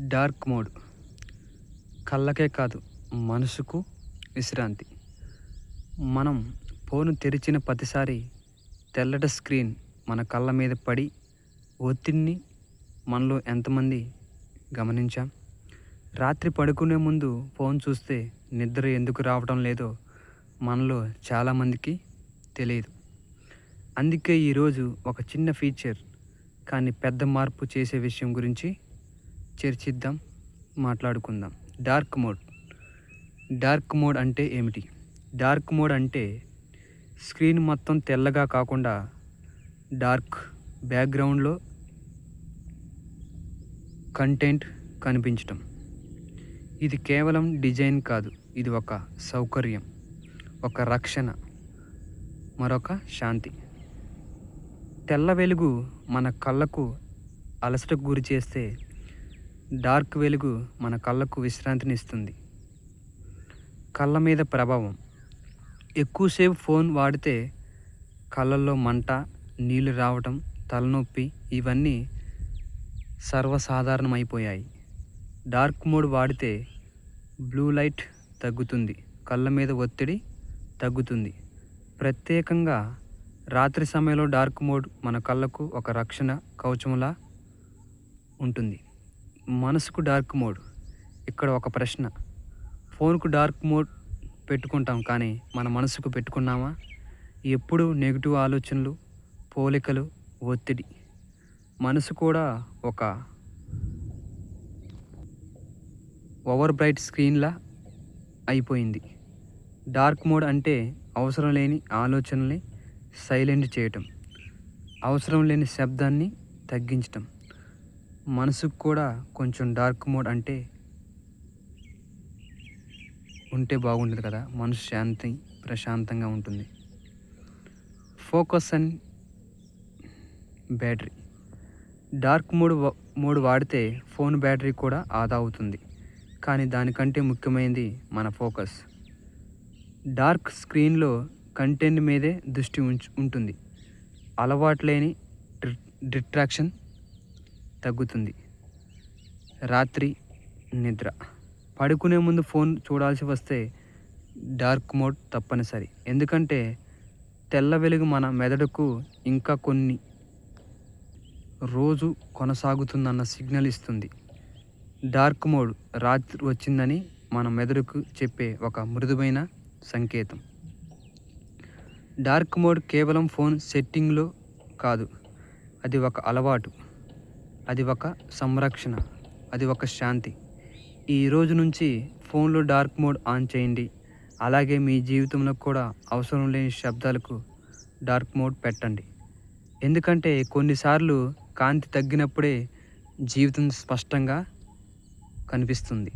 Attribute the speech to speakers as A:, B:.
A: Dark mode. కళ్ళకే కాదు మనసుకు విశ్రాంతి. మనం ఫోను తెరిచిన ప్రతిసారి తెల్లటి స్క్రీన్ మన కళ్ళ మీద పడి ఒత్తిడిని మనలో ఎంతమంది గమనించాం? రాత్రి పడుకునే ముందు ఫోన్ చూస్తే నిద్ర ఎందుకు రావడం లేదో మనలో చాలామందికి తెలియదు. అందుకే ఈరోజు ఒక చిన్న ఫీచర్ కానీ పెద్ద మార్పు చేసే విషయం గురించి చర్చిద్దాం మాట్లాడుకుందాం. Dark mode. డార్క్ మోడ్ అంటే ఏమిటి? డార్క్ మోడ్ అంటే స్క్రీన్ మొత్తం తెల్లగా కాకుండా డార్క్ బ్యాక్గ్రౌండ్లో కంటెంట్ కనిపించటం. ఇది కేవలం డిజైన్ కాదు ఇది ఒక సౌకర్యం ఒక రక్షణ మరొక శాంతి. తెల్ల వెలుగు మన కళ్ళకు అలసటకు గురి చేస్తే డార్క్ వెలుగు మన కళ్ళకు విశ్రాంతిని ఇస్తుంది కళ్ళ మీద ప్రభావం. ఎక్కువసేపు ఫోన్ వాడితే కళ్ళల్లో మంట నీళ్ళు రావటం తలనొప్పి ఇవన్నీ సర్వసాధారణమైపోయాయి. డార్క్ మోడ్ వాడితే బ్లూ లైట్ తగ్గుతుంది. కళ్ళ మీద ఒత్తిడి తగ్గుతుంది. ప్రత్యేకంగా రాత్రి సమయంలో డార్క్ మోడ్ మన కళ్ళకు ఒక రక్షణ కవచంలా ఉంటుంది. మనసుకు డార్క్ మోడ్. ఇక్కడ ఒక ప్రశ్న. ఫోన్కు డార్క్ మోడ్ పెట్టుకుంటాం కానీ మన మనసుకు పెట్టుకున్నామా? ఎప్పుడు నెగిటివ్ ఆలోచనలు పోలికలు ఒత్తిడి. మనసు కూడా ఒక ఓవర్ బ్రైట్ స్క్రీన్లా అయిపోయింది. డార్క్ మోడ్ అంటే అవసరం లేని ఆలోచనల్ని సైలెంట్ చేయటం. అవసరం లేని శబ్దాన్ని తగ్గించటం. మనసుకు కూడా కొంచెం డార్క్ మోడ్ అంటే ఉంటే బాగుంటుంది కదా. మనసు శాంతి ప్రశాంతంగా ఉంటుంది. Focus and battery dark mode mode వాడితే ఫోన్ బ్యాటరీ కూడా ఆదా అవుతుంది. కానీ దానికంటే ముఖ్యమైనది మన ఫోకస్ డార్క్ స్క్రీన్లో కంటెంట్ మీదే దృష్టి ఉంచు ఉంటుంది. అలవాటు లేని డి- తగ్గుతుంది. రాత్రి నిద్ర. పడుకునే ముందు ఫోన్ చూడాల్సి వస్తే డార్క్ మోడ్ తప్పనిసరి. ఎందుకంటే తెల్ల వెలుగు మన మెదడుకు ఇంకా కొన్ని రోజు కొనసాగుతుందన్న సిగ్నల్ ఇస్తుంది. డార్క్ మోడ్ రాత్రి వచ్చిందని మన మెదడుకు చెప్పే ఒక మృదువైన సంకేతం. డార్క్ మోడ్ కేవలం ఫోన్ సెట్టింగ్లో కాదు అది ఒక అలవాటు. అది ఒక సంరక్షణ అది ఒక శాంతి. ఈ రోజు నుంచి ఫోన్లో డార్క్ మోడ్ ఆన్ చేయండి. అలాగే మీ జీవితంలో కూడా అవసరం లేని శబ్దాలకు డార్క్ మోడ్ పెట్టండి. ఎందుకంటే కొన్నిసార్లు కాంతి తగ్గినప్పుడే జీవితం స్పష్టంగా కనిపిస్తుంది.